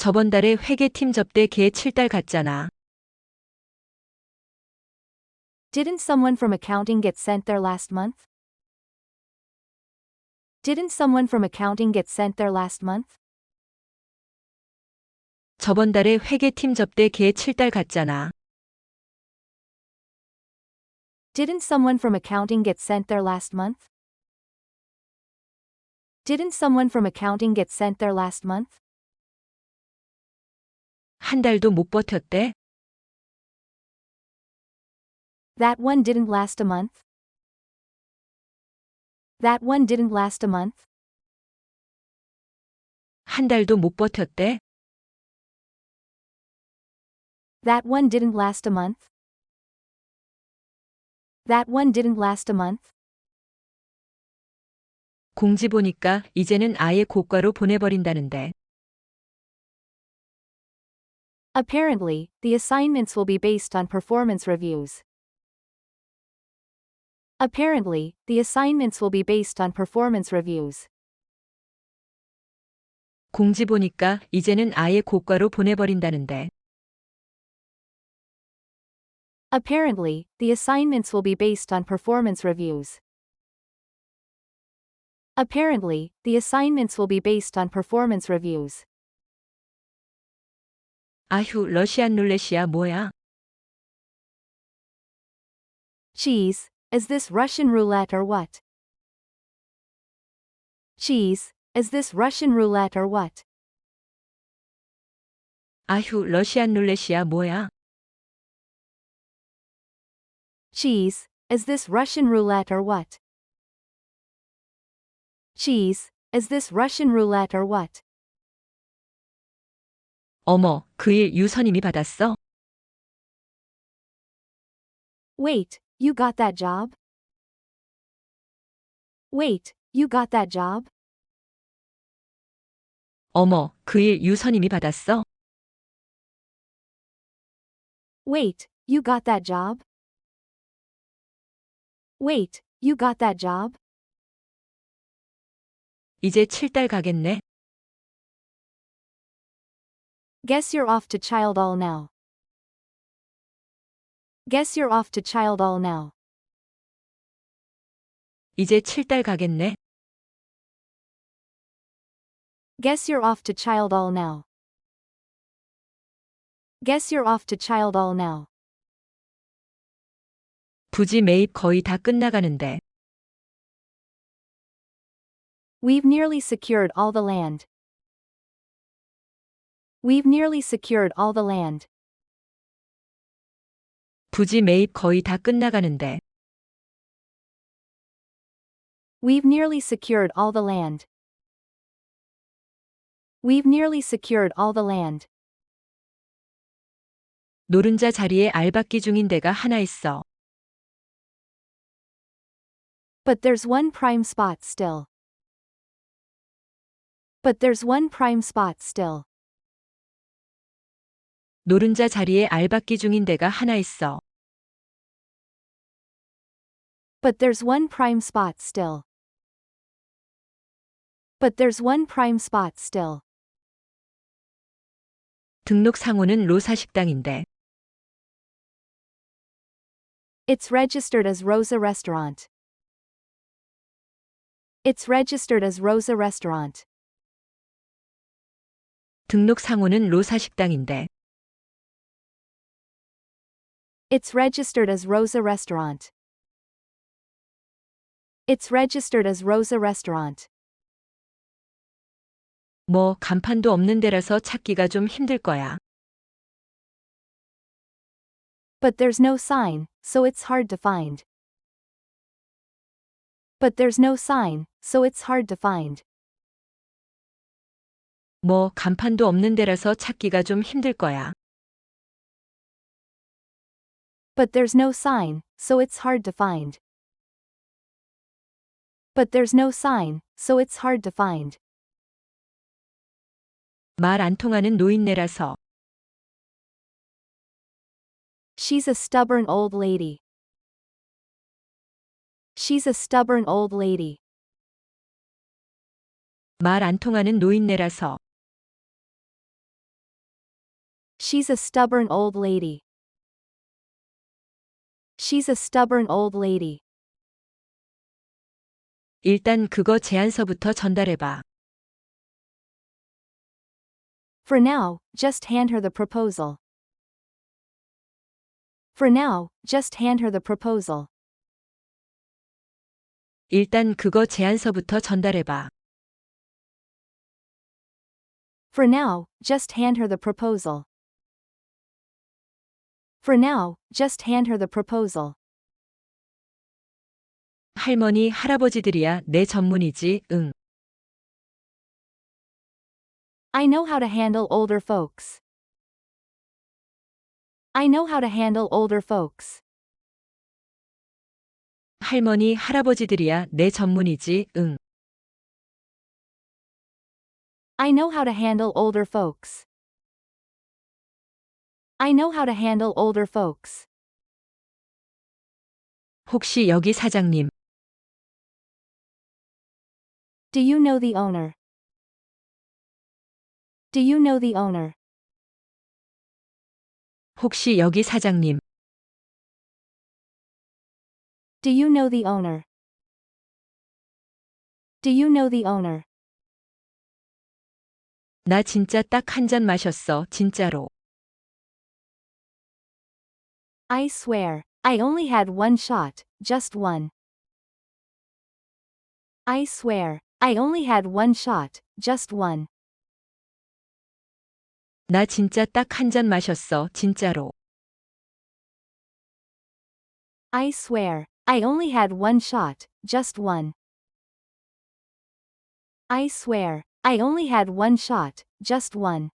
저번 달에 회계팀 접대 걔 7달 갔잖아. Didn't someone from accounting get sent there last month? Didn't someone from accounting get sent there last month? 저번 달에 회계팀 접대 걔 7달 갔잖아. Didn't someone from accounting get sent there last month? Didn't someone from accounting get sent there last month? 한 달도 못 버텼대. That one didn't last a month? That one didn't last a month? 한 달도 못 버텼대. That one didn't last a month? That one didn't last a month? 공지 보니까 이제는 아예 고과로 보내버린다는데. Apparently, the assignments will be based on performance reviews. Apparently, the assignments will be based on performance reviews. 공지 보니까 이제는 아예 고과로 보내버린다는데. Apparently, the assignments will be based on performance reviews. Apparently, the assignments will be based on performance reviews. 아휴, 러시안 룰렛이야 뭐야? Cheese, is this Russian roulette or what? Cheese, is this Russian roulette or what? 아휴, 러시안 룰렛이야 뭐야? Cheese, is this Russian roulette or what? Cheese, is this Russian roulette or what? 어머, 그 일 유선임이 받았어? Wait, you got that job? Wait, you got that job? 어머, 그 일 유선임이 받았어? Wait, you got that job? Wait, you got that job? 이제 7달 가겠네. Guess you're off to child all now. Guess you're off to child all now. 이제 7달 가겠네. Guess you're off to child all now. Guess you're off to child all now. 부지 매입 거의 다 끝나가는데. We've nearly secured all the land. We've nearly secured all the land. 부지 매입 거의 다 끝나가는데. We've nearly secured all the land. We've nearly secured all the land. 노른자 자리에 알박기 중인 데가 하나 있어. But there's one prime spot still. But there's one prime spot still. 노른자 자리에 알박기 중인 데가 하나 있어. But there's one prime spot still. But there's one prime spot still. 등록 상호는 로사 식당인데. It's registered as Rosa Restaurant. It's registered as Rosa Restaurant. 등록 상호는 로사 식당인데. It's registered as Rosa Restaurant. It's registered as Rosa Restaurant. 뭐 간판도 없는 데라서 찾기가 좀 힘들 거야. But there's no sign, so it's hard to find. But there's no sign, so it's hard to find. 뭐 간판도 없는 데라서 찾기가 좀 힘들 거야. But there's no sign, so it's hard to find. But there's no sign, so it's hard to find. 말 안 통하는 노인네라서. She's a stubborn old lady. She's a stubborn old lady. 말 안 통하는 노인네라서. She's a stubborn old lady. She's a stubborn old lady. 일단 그거 제안서부터 전달해봐. For now, just hand her the proposal. For now, just hand her the proposal. 일단 그거 제안서부터 전달해봐. For now, just hand her the proposal. For now, just hand her the proposal. 할머니, 할아버지들이야 내 전문이지, 응. I know how to handle older folks. I know how to handle older folks. 할머니, 할아버지들이야 내 전문이지, 응. I know how to handle older folks. I know how to handle older folks. 혹시 여기 사장님, Do you know the owner? Do you know the owner? 혹시 여기 사장님, Do you know the owner? Do you know the owner? 나 진짜 딱 한 잔 마셨어, 진짜로. I swear, I only had one shot, just one. I swear, I only had one shot, just one. 나 진짜 딱 한 잔 마셨어, 진짜로. I swear, I only had one shot, just one. I swear, I only had one shot, just one.